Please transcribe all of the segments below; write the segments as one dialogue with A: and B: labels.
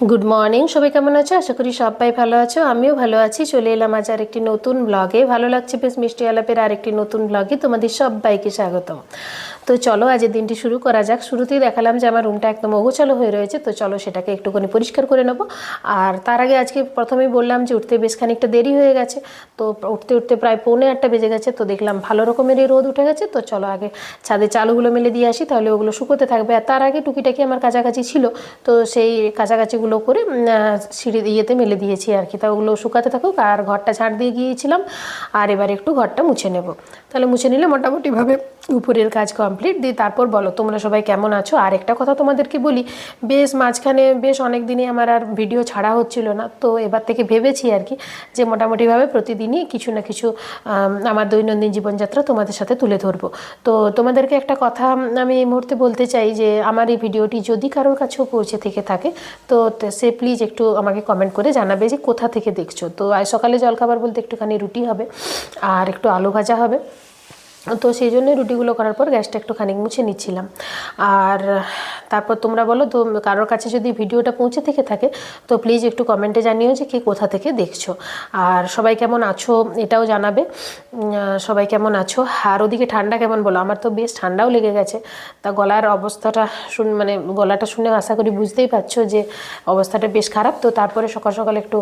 A: Good morning সবাই কেমন আছো? আশা করি সবাই ভালো আছো। আমিও ভালো আছি। চলে এলাম আজ আর একটি নতুন ব্লগে ভালো লাগছে বেশ মিষ্টি আলাপের আর একটি নতুন ব্লগে তোমাদের সবাইকে স্বাগতম। তো চলো, আজের দিনটি শুরু করা যাক। শুরুতেই দেখালাম যে আমার রুমটা একদম অগোছালো হয়ে রয়েছে। তো চলো, সেটাকে একটুখানি পরিষ্কার করে নেব। আর তার আগে আজকে প্রথমেই বললাম যে উঠতে বেশ খানিকটা দেরি হয়ে গেছে। তো উঠতে উঠতে প্রায় পৌনে আটটা বেজে গেছে। তো দেখলাম ভালো রকমেরই রোদ উঠে গেছে। তো চলো, আগে ছাদে চালুগুলো মেলে দিয়ে আসি। তাহলে ওগুলো শুকোতে থাকবে। আর তার আগে টুকিটাকি আমার কাছাকাছি ছিল। তো সেই কাছাকাছিগুলো করে সিঁড়ি ইয়েতে মেলে দিয়েছি আর কি। তা ওগুলো শুকাতে থাকুক আর ঘরটা ছাড় দিয়ে গিয়েছিলাম। আর এবার একটু ঘরটা মুছে নেব। তাহলে মুছে নিলে মোটামুটিভাবে উপরের কাজ কমপ্লিট দিয়ে তারপর বলো, তোমরা সবাই কেমন আছো? আর একটা কথা তোমাদেরকে বলি, বেশ মাঝখানে বেশ অনেক দিনই আমার আর ভিডিও ছাড়া হচ্ছিল না। তো এবার থেকে ভেবেছি আর কি, যে মোটামুটিভাবে প্রতিদিনই কিছু না কিছু আমার দৈনন্দিন জীবনযাত্রা তোমাদের সাথে তুলে ধরবো। তো তোমাদেরকে একটা কথা আমি এই মুহূর্তে বলতে চাই যে, আমার এই ভিডিওটি যদি কারোর কাছেও পৌঁছে থেকে থাকে, তো সে প্লিজ একটু আমাকে কমেন্ট করে জানাবে যে কোথা থেকে দেখছ। তো আজ সকালে জলখাবার বলতে একটুখানি রুটি হবে আর একটু আলু ভাজা হবে। তো সেই জন্য রুটিগুলো করার পর গ্যাসটা একটু খানিক মুছে নিচ্ছিলাম। আর তারপর তোমরা বলো, তো কারোর কাছে যদি ভিডিওটা পৌঁছে থেকে থাকে, তো প্লিজ একটু কমেন্টে জানিও যে কে কোথা থেকে দেখছ। আর সবাই কেমন আছো এটাও জানাবে। সবাই কেমন আছো? আর ওদিকে ঠান্ডা কেমন বলো? আমার তো বেশ ঠান্ডাও লেগে গেছে। তা গলার অবস্থাটা শুন মানে গলাটা শুনে আশা করি বুঝতেই পারছ যে অবস্থাটা বেশ খারাপ। তো তারপরে সকাল সকাল একটু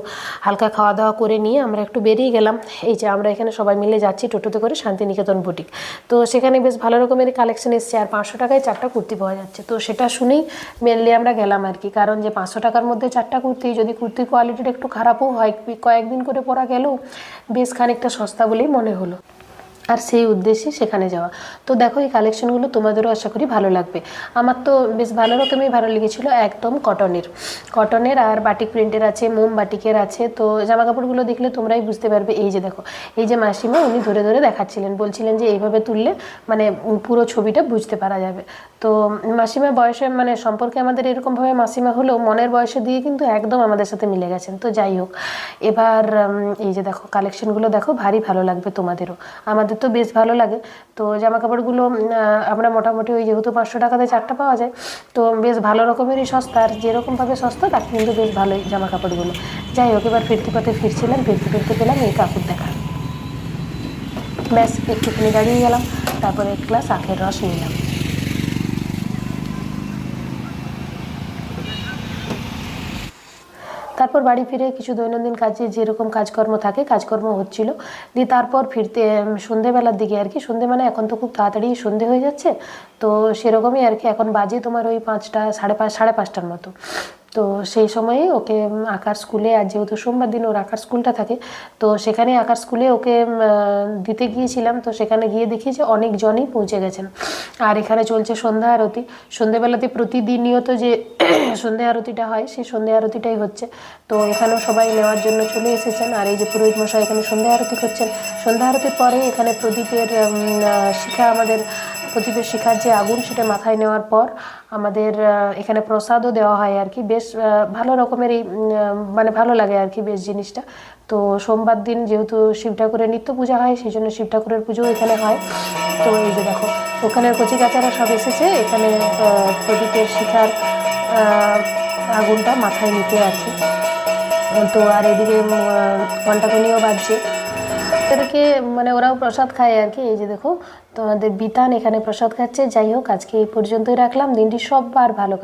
A: হালকা খাওয়া দাওয়া করে নিয়ে আমরা একটু বেরিয়ে গেলাম। এই যে আমরা এখানে সবাই মিলে যাচ্ছি টোটোতে করে শান্তিনিকেতন বুটিক। তো সেখানে বেশ ভালো রকমের কালেকশন এসছে। আর পাঁচশো টাকায় চারটা কুর্তি পাওয়া যাচ্ছে। তো সেটা শুনেই মেনলি আমরা গেলাম আর কি। কারণ যে পাঁচশো টাকার মধ্যে চারটা কুর্তি, যদি কুর্তির কোয়ালিটিটা একটু খারাপও হয়, কয়েকদিন করে পরা গেলেও বেশ খানিকটা সস্তা বলেই মনে হলো। আর সেই উদ্দেশ্যে সেখানে যাওয়া। তো দেখো, এই কালেকশনগুলো তোমাদেরও আশা করি ভালো লাগবে। আমার তো বেশ ভালো রকমই ভালো লেগেছিলো, একদম কটনের কটনের আর বাটিক প্রিন্টের আছে, মোম বাটিকের আছে, তো জামা কাপড়গুলো দেখলে তোমরাই বুঝতে পারবে। এই যে দেখো, এই যে মাসিমা উনি ধরে ধরে দেখাচ্ছিলেন, বলছিলেন যে এইভাবে তুললে মানে পুরো ছবিটা বুঝতে পারা যাবে। তো মাসিমা বয়সে মানে সম্পর্কে আমাদের এরকমভাবে মাসিমা হলেও মনের বয়সে দিয়ে কিন্তু একদম আমাদের সাথে মিলে গেছেন। তো যাই হোক, এবার এই যে দেখো কালেকশনগুলো দেখো, ভারী ভালো লাগবে তোমাদেরও। আমাদের তো বেশ ভালো লাগে। তো জামা কাপড়গুলো আমরা মোটামুটি ওই যেহেতু পাঁচশো টাকাতে চারটা পাওয়া যায়, তো বেশ ভালো রকমেরই সস্তা। আর যেরকমভাবে সস্তা, তার কিন্তু বেশ ভালোই জামা কাপড়গুলো যাই হোক, এবার ফিরতে পথে ফিরছিলাম, ফিরতে ফিরতে পেলাম এই কাপড় দেখা ব্যাস, একটুখানি দাঁড়িয়ে গেলাম, তারপরে এক গ্লাস আখের রস নিলাম। তারপর বাড়ি ফিরে কিছু দৈনন্দিন কাজে যেরকম কাজকর্ম থাকে, কাজকর্ম হচ্ছিল। দিয়ে তারপর ফিরতে সন্ধেবেলার দিকে আর কি, সন্ধে মানে এখন তো খুব তাড়াতাড়ি সন্ধে হয়ে যাচ্ছে। তো সেরকমই আর কি, এখন বাজে তোমার ওই পাঁচটা, সাড়ে পাঁচ, সাড়ে পাঁচটার মতো। তো সেই সময়ে ওকে আঁকার স্কুলে, আর যেহেতু সোমবার দিন ওর আঁকার স্কুলটা থাকে, তো সেখানে আঁকার স্কুলে ওকে দিতে গিয়েছিলাম। তো সেখানে গিয়ে দেখি যে অনেকজনই পৌঁছে গেছেন। আর এখানে চলছে সন্ধ্যা আরতি। সন্ধেবেলাতে প্রতিদিনিয়ত যে সন্ধ্যা আরতিটা হয়, সেই সন্ধ্যা আরতিটাই হচ্ছে। তো এখানেও সবাই নেওয়ার জন্য চলে এসেছেন। আর এই যে পুরোহিত মশাই এখানে সন্ধ্যা আরতি করছেন। সন্ধ্যা আরতির পরে এখানে প্রদীপের শিখা আমাদের, প্রদীপের শিখার যে আগুন সেটা মাথায় নেওয়ার পর আমাদের এখানে প্রসাদও দেওয়া হয় আর কি। বেশ ভালো রকমেরই মানে ভালো লাগে আর কি বেশ জিনিসটা। তো সোমবার দিন যেহেতু শিব ঠাকুরের নিত্য পূজা হয়, সেই জন্য শিব ঠাকুরের পুজো এখানে হয়। তো এই যে দেখো, ওখানের কচি কাচারা সব এসেছে। এখানে প্রদীপের শিখার আগুনটা মাথায় নিতে আছে। তো আর এদিকে ঘণ্টাকনিও বাজছে। এদেরকে মানে ওরাও প্রসাদ খায় আর কি, এই যে দেখো। তোমাদের বিতান এখানে প্রসাদ খাচ্ছে। যাই হোক, আজকে এই পর্যন্তই রাখলাম। দিনটি সববার ভালো।